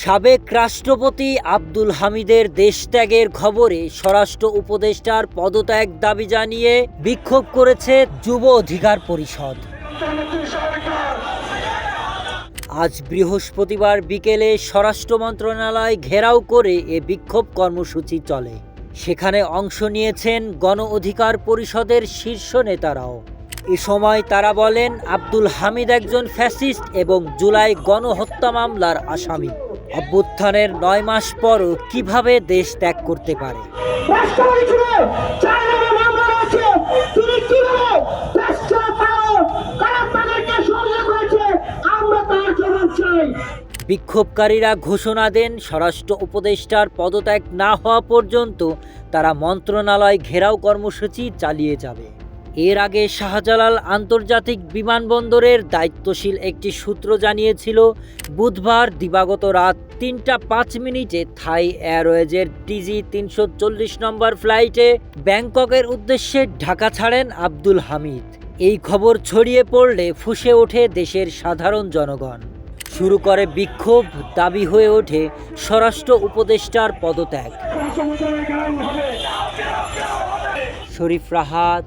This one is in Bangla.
সাবেক রাষ্ট্রপতি আব্দুল হামিদের দেশত্যাগের খবরে স্বরাষ্ট্র উপদেষ্টার পদত্যাগ দাবি জানিয়ে বিক্ষোভ করেছে যুব অধিকার পরিষদ। আজ বৃহস্পতিবার বিকেলে স্বরাষ্ট্র মন্ত্রণালয় ঘেরাও করে এ বিক্ষোভ কর্মসূচি চলে। সেখানে অংশ নিয়েছেন গণ অধিকার পরিষদের শীর্ষ নেতারাও। এ সময় তারা বলেন, আব্দুল হামিদ একজন ফ্যাসিস্ট এবং জুলাই গণহত্যা মামলার আসামি। অভ্যুত্থানের নয় মাস পরও কীভাবে দেশ ত্যাগ করতে পারে? বিক্ষোভকারীরা ঘোষণা দেন, স্বরাষ্ট্র উপদেষ্টার পদত্যাগ না হওয়া পর্যন্ত তারা মন্ত্রণালয় ঘেরাও কর্মসূচি চালিয়ে যাবে। এর আগে শাহজালাল আন্তর্জাতিক বিমানবন্দরের দায়িত্বশীল একটি সূত্র জানিয়েছিল, বুধবার দিবাগত রাত তিনটা পাঁচ মিনিটে থাই এয়ারওয়েজের টিজি তিনশো চল্লিশ নম্বর ফ্লাইটে ব্যাংককের উদ্দেশ্যে ঢাকা ছাড়েন আব্দুল হামিদ। এই খবর ছড়িয়ে পড়লে ফুঁসে ওঠে দেশের সাধারণ জনগণ। শুরু করে বিক্ষোভ, দাবি হয়ে ওঠে স্বরাষ্ট্র উপদেষ্টার পদত্যাগ। Sharif Rahat